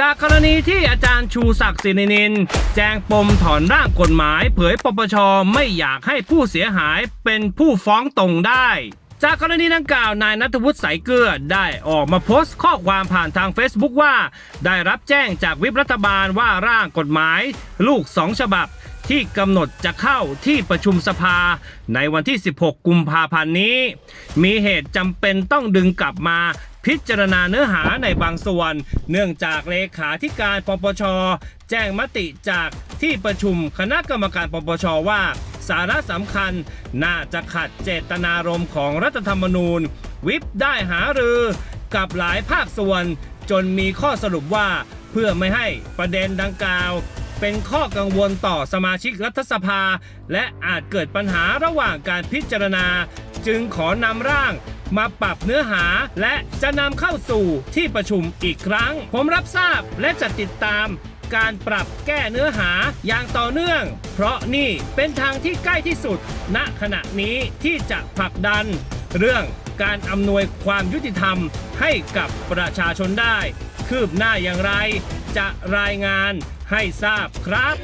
จากกรณีที่อาจารย์ชูศักดิ์สิรินิน แจ้งปมถอนร่างกฎหมาย เผยปปชไม่อยากให้ผู้เสียหายเป็นผู้ฟ้องตรงได้ จากกรณีดังกล่าวนายนัทวุฒิสายเกลือได้ออกมาโพสต์ข้อความผ่านทาง Facebook ว่า ได้รับแจ้งจากวิปรัฐบาลว่าร่างกฎหมาย ลูกสองฉบับที่กำหนดจะเข้าที่ประชุมสภาในวันที่ 16 กุมภาพันธ์นี้ มีเหตุจำเป็นต้องดึงกลับมา พิจารณาเนื้อหาในบางส่วน เนื่องจากเลขาธิการปปช แจ้งมติจากที่ประชุมคณะกรรมการปปชว่า สาระสำคัญน่าจะขัดเจตนารมณ์ของรัฐธรรมนูญ วิปได้หารือกับหลายภาคส่วน จนมีข้อสรุปว่าเพื่อไม่ให้ประเด็นดังกล่าวเป็นข้อกังวลต่อสมาชิกรัฐสภา และอาจเกิดปัญหาระหว่างการพิจารณา จึงขอนำร่าง มาปรับเนื้อหาและจะนำเข้าสู่ที่ประชุมอีกครั้ง ผมรับทราบและจะติดตามการปรับแก้เนื้อหาอย่างต่อเนื่อง เพราะนี่เป็นทางที่ใกล้ที่สุด ณขณะนี้ที่จะผลักดัน เรื่องการอำนวยความยุติธรรมให้กับประชาชนได้ คืบหน้าอย่างไร จะรายงานให้ทราบครับ